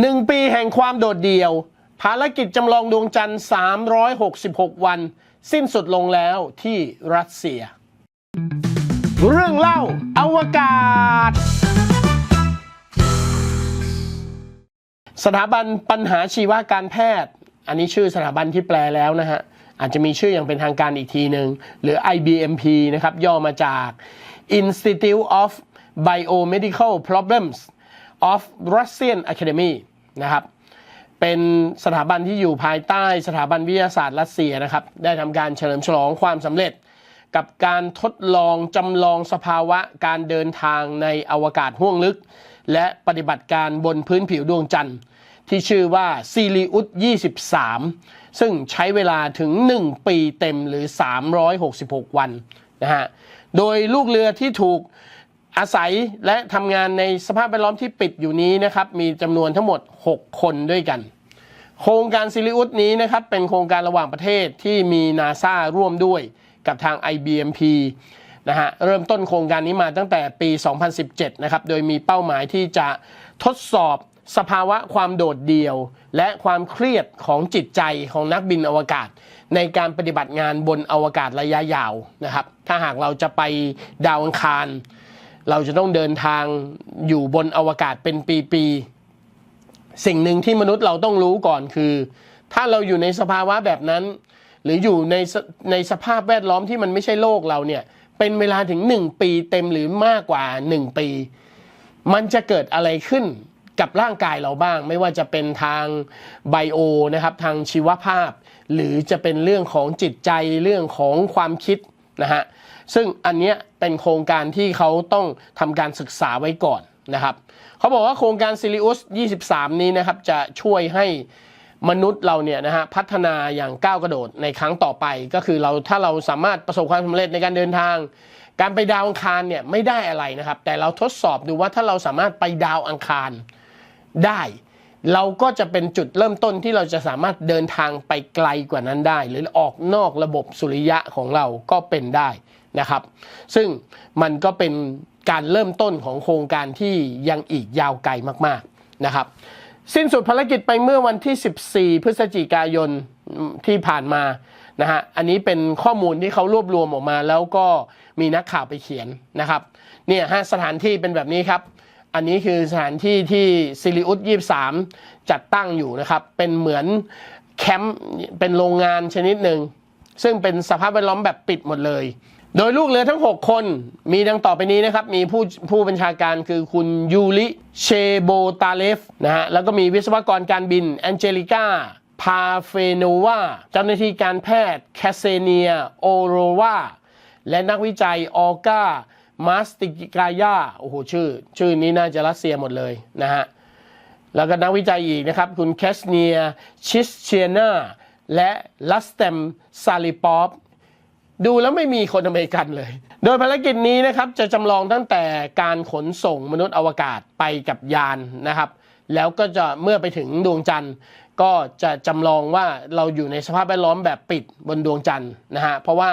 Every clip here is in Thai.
หนึ่งปีแห่งความโดดเดี่ยว ภารกิจจำลองดวงจันทร์ 366 วัน สิ้นสุดลงแล้วที่รัสเซีย เรื่องเล่าอวกาศ สถาบันปัญหาชีวการแพทย์ อันนี้ชื่อสถาบันที่แปลแล้วนะฮะ อาจจะมีชื่ออย่างเป็นทางการอีกทีหนึ่งหรือ IBMP นะครับ ย่อมาจาก Institute of Biomedical Problems of Russian Academy นะครับเป็นสถาบันที่อยู่ภายใต้สถาบันวิทยาศาสตร์รัสเซียนะครับ ได้ทำการเฉลิมฉลองความสำเร็จ กับการทดลองจำลองสภาวะการเดินทางในอวกาศห้วงลึก และปฏิบัติการบนพื้นผิวดวงจันทร์ ที่ชื่อว่าซีริอุส23 ซึ่งใช้เวลาถึง 1 ปีเต็มหรือ 366 วันนะฮะ โดยลูกเรือที่ถูก อาศัยและทำงานในสภาพแวดล้อมที่ปิดอยู่นี้นะครับมีจำนวนทั้งหมด 6 คนด้วยกัน โครงการซิลิอุสนี้นะครับเป็นโครงการระหว่างประเทศที่มีนาซาร่วมด้วยกับทาง IBMP นะฮะเริ่มต้นโครงการนี้มาตั้งแต่ปี 2017 นะครับ โดยมีเป้าหมายที่จะทดสอบสภาวะความโดดเดี่ยว และความเครียดของจิตใจของนักบินอวกาศ ในการปฏิบัติงานบนอวกาศระยะยาวนะครับ ถ้าหากเราจะไปดาวอังคาร เราจะต้องเดินทางอยู่บนอวกาศเป็นปีๆ สิ่งหนึ่งที่มนุษย์เราต้องรู้ก่อนคือ ถ้าเราอยู่ในสภาวะแบบนั้น หรืออยู่ในในสภาพแวดล้อมที่มันไม่ใช่โลกเราเนี่ยเป็นเวลาถึง 1 ปีเต็มหรือมากกว่า 1 ปี มันจะเกิดอะไรขึ้นกับร่างกายเราบ้าง ไม่ว่าจะเป็นทางไบโอนะครับทางชีวภาพ หรือจะเป็นเรื่องของจิตใจเรื่องของความคิด นะฮะซึ่งอันเนี้ยเป็นโครงการที่เขาต้องทำการศึกษาไว้ก่อนนะครับเขาบอกว่าโครงการซิลิอุส23 นี้นะครับจะช่วยให้มนุษย์เราเนี่ยนะฮะพัฒนาอย่างก้าวกระโดดในครั้งต่อไป ก็คือเราถ้าเราสามารถประสบความสำเร็จในการเดินทาง การไปดาวอังคารเนี่ยไม่ได้อะไรนะครับ แต่เราทดสอบดูว่าถ้าเราสามารถไปดาวอังคารได้ เราก็จะเป็นจุดเริ่มต้นที่เราจะสามารถเดินทางไปไกลกว่านั้นได้ หรือออกนอกระบบสุริยะของเราก็เป็นได้นะครับ ซึ่งมันก็เป็นการเริ่มต้นของโครงการที่ยังอีกยาวไกลมากๆนะครับ สิ้นสุดภารกิจไปเมื่อวันที่ 14 พฤศจิกายนที่ผ่านมานะฮะอันนี้เป็นข้อมูลที่เขารวบรวมออกมาแล้วก็มีนักข่าวไปเขียนนะครับเนี่ยฮะสถานที่เป็นแบบนี้ครับ อันนี้คือสถานที่ที่ซิลิอุส23จัดตั้งอยู่นะครับ เป็นเหมือนแคมป์เป็นโรงงานชนิดหนึ่ง ซึ่งเป็นสภาพแวดล้อมแบบปิดหมดเลย โดยลูกเรือทั้ง 6 คนมีดังต่อไปนี้นะครับ มีผู้ผู้บัญชาการคือคุณยูริเชโบตาเลฟนะฮะแล้วก็มีวิศวกรการบินแองเจลิก้าพาเฟโนวาเจ้าหน้าที่การแพทย์แคสเซเนีย โอโรวาและนักวิจัยออกา มาสติกายาโอ้โหชื่อ ชื่อนี้น่าจะรัสเซียหมดเลยนะฮะ แล้วก็นักวิจัยอีกนะครับ คุณแคสเนียชิสเชียนาและลัสเตมซาลิปอฟดูแล้วไม่มีคนอเมริกันเลย โดยภารกิจนี้นะครับจะจำลองตั้งแต่การขนส่งมนุษย์อวกาศไปกับยานนะครับ แล้วก็จะเมื่อไปถึงดวงจันทร์ ก็จะจำลองว่าเราอยู่ในสภาพแวดล้อมแบบปิดบนดวงจันทร์นะฮะเพราะว่า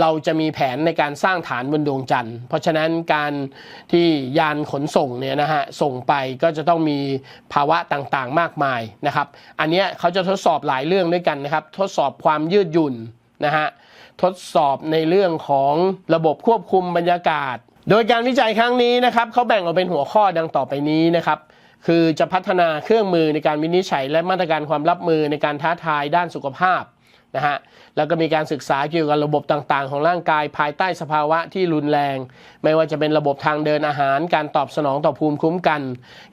เราจะมีแผนในการสร้างฐานบนดวงจันทร์ เพราะฉะนั้นการที่ยานขนส่งเนี่ยนะฮะส่งไปก็จะต้องมีภาวะต่างๆมากมายนะครับ อันนี้เขาจะทดสอบหลายเรื่องด้วยกันนะครับ ทดสอบความยืดหยุ่นนะฮะทดสอบในเรื่องของระบบควบคุมบรรยากาศ โดยการวิจัยครั้งนี้นะครับเขาแบ่งออกเป็นหัวข้อดังต่อไปนี้นะครับคือจะพัฒนาเครื่องมือในการวินิจฉัย และมาตรการความรับมือในการท้าทายด้านสุขภาพ นะฮะแล้วก็มีการศึกษาเกี่ยวกับระบบต่างๆ ของร่างกายภายใต้สภาวะที่รุนแรง ไม่ว่าจะเป็นระบบทางเดินอาหาร การตอบสนองต่อภูมิคุ้มกัน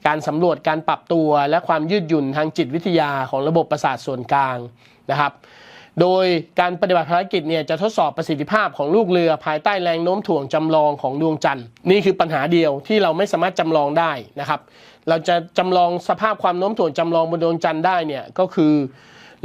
การสำรวจการปรับตัว และความยืดหยุ่นทางจิตวิทยาของระบบประสาทส่วนกลางนะครับโดยการปฏิบัติภารกิจเนี่ยจะทดสอบประสิทธิภาพของลูกเรือภายใต้แรงโน้มถ่วงจำลองของดวงจันทร์นี่คือปัญหาเดียวที่เราไม่สามารถจำลองได้นะครับ เราจะจำลองสภาพความโน้มถ่วงจำลองบนดวงจันทร์ได้เนี่ยก็คือ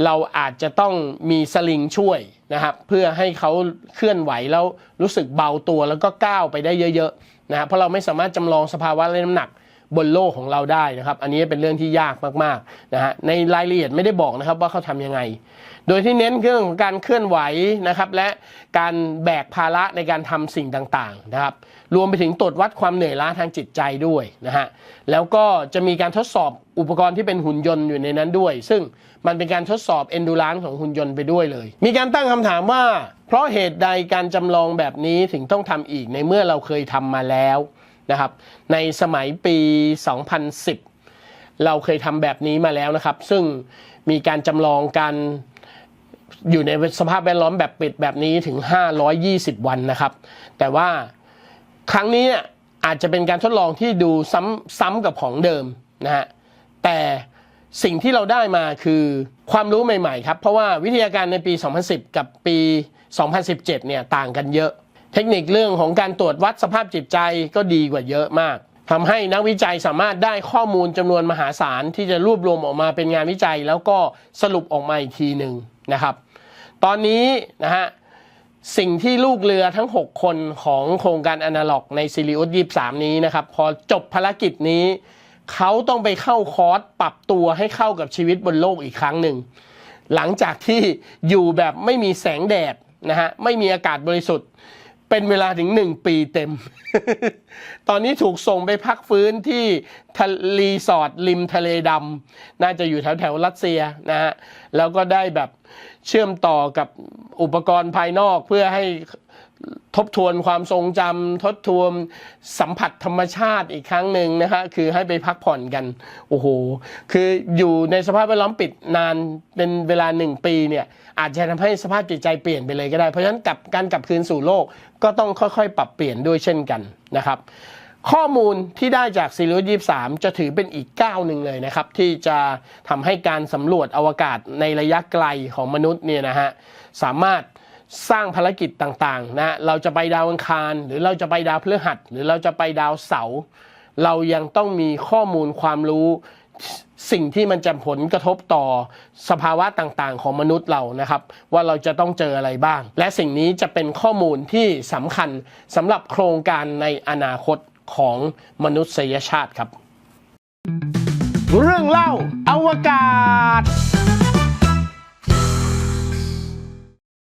เราอาจจะต้องมีสลิงช่วยนะครับเพื่อให้เขาเคลื่อนไหวแล้วรู้สึกเบาตัวแล้วก็ก้าวไปได้เยอะๆนะครับเพราะเราไม่สามารถจำลองสภาวะและน้ำหนัก บนโลกของเราได้นะครับ อันนี้เป็นเรื่องที่ยากมากๆนะฮะในรายละเอียดไม่ได้บอกนะครับว่าเขาทำยังไง โดยที่เน้นเรื่องของการเคลื่อนไหวนะครับ และการแบกภาระในการทำสิ่งต่างๆนะครับ รวมไปถึงตรวจวัดความเหนื่อยล้าทางจิตใจด้วยนะฮะแล้วก็จะมีการทดสอบอุปกรณ์ที่เป็นหุ่นยนต์อยู่ในนั้นด้วย ซึ่งมันเป็นการทดสอบ endurance ของหุ่นยนต์ไปด้วยเลย มีการตั้งคำถามว่า เพราะเหตุใดการจำลองแบบนี้ถึงต้องทำอีกในเมื่อเราเคยทำมาแล้ว นะครับ ในสมัยปี 2010 เราเคยทำแบบนี้มาแล้วนะครับ ซึ่งมีการจำลองการอยู่ในสภาพแวดล้อมแบบปิดแบบนี้ถึง 520 วันนะครับ แต่ว่าครั้งนี้อาจจะเป็นการทดลองที่ดูซ้ำซ้ำกับของเดิมนะฮะ แต่สิ่งที่เราได้มาคือความรู้ใหม่ๆครับ เพราะว่าวิทยาการในปี 2010 กับปี 2017 เนี่ยต่างกันเยอะ เทคนิคเรื่องของการตรวจวัดสภาพจิตใจก็ดีกว่าเยอะมากทำให้นักวิจัยสามารถได้ข้อมูลจำนวนมหาศาลที่จะรวบรวมออกมาเป็นงานวิจัย แล้วก็สรุปออกมาอีกทีหนึ่งนะครับ ตอนนี้นะฮะสิ่งที่ลูกเรือทั้ง 6 คนของโครงการอนาล็อกในซีรีอุสยีสามนี้นะครับ พอจบภารกิจนี้ เขาต้องไปเข้าคอร์สปรับตัวให้เข้ากับชีวิตบนโลกอีกครั้งหนึ่ง หลังจากที่อยู่แบบไม่มีแสงแดดนะฮะไม่มีอากาศบริสุทธิ์ เป็นเวลาถึงหนึ่งปีเต็ม ตอนนี้ถูกส่งไปพักฟื้นที่ทะรีสอร์ทริมทะเลดำ น่าจะอยู่แถวแถวรัสเซียนะฮะ แล้วก็ได้แบบเชื่อมต่อกับอุปกรณ์ภายนอกเพื่อให้ ทบทวนความทรงจำทบทวนสัมผัสธรรมชาติอีกครั้งหนึ่งนะฮะคือให้ไปพักผ่อนกันโอ้โหคืออยู่ในสภาพแวดล้อมปิดนานเป็นเวลาหนึ่งปีเนี่ยอาจจะทำให้สภาพจิตใจเปลี่ยนไปเลยก็ได้ เพราะฉะนั้นกับการกลับคืนสู่โลกก็ต้องค่อยๆ ปรับเปลี่ยนด้วยเช่นกันนะครับ ข้อมูลที่ได้จากซีรีส์ยี่สามจะถือเป็นอีกก้าวหนึ่งเลยนะครับ ที่จะทำให้การสำรวจอวกาศในระยะไกลของมนุษย์เนี่ยนะฮะสามารถ สร้างภารกิจต่างๆนะเราจะไปดาวอังคาร หรือเราจะไปดาวพฤหัส หรือเราจะไปดาวเสาร์เรายังต้องมีข้อมูลความรู้สิ่งที่มันจะผลกระทบต่อสภาวะต่างๆ ของมนุษย์เรานะครับ ว่าเราจะต้องเจออะไรบ้าง และสิ่งนี้จะเป็นข้อมูลที่สำคัญสำหรับโครงการในอนาคตของมนุษยชาติครับ เรื่องเล่าอวกาศ